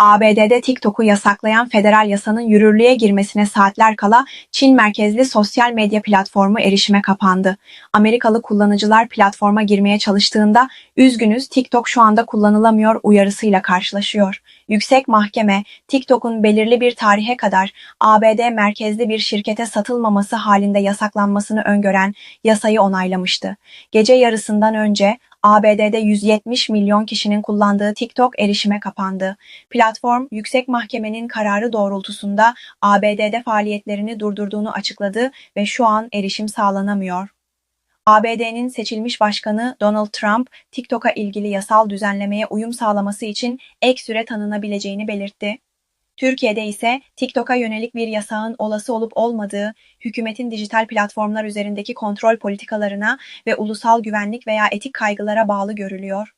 ABD'de TikTok'u yasaklayan federal yasanın yürürlüğe girmesine saatler kala Çin merkezli sosyal medya platformu erişime kapandı. Amerikalı kullanıcılar platforma girmeye çalıştığında üzgünüz TikTok şu anda kullanılamıyor uyarısıyla karşılaşıyor. Yüksek Mahkeme TikTok'un belirli bir tarihe kadar ABD merkezli bir şirkete satılmaması halinde yasaklanmasını öngören yasayı onaylamıştı. Gece yarısından önce ABD'de 170 milyon kişinin kullandığı TikTok erişime kapandı. Platform, yüksek mahkemenin kararı doğrultusunda ABD'de faaliyetlerini durdurduğunu açıkladı ve şu an erişim sağlanamıyor. ABD'nin seçilmiş başkanı Donald Trump, TikTok'a ilgili yasal düzenlemeye uyum sağlaması için ek süre tanınabileceğini belirtti. Türkiye'de ise TikTok'a yönelik bir yasağın olası olup olmadığı, hükümetin dijital platformlar üzerindeki kontrol politikalarına ve ulusal güvenlik veya etik kaygılara bağlı görülüyor.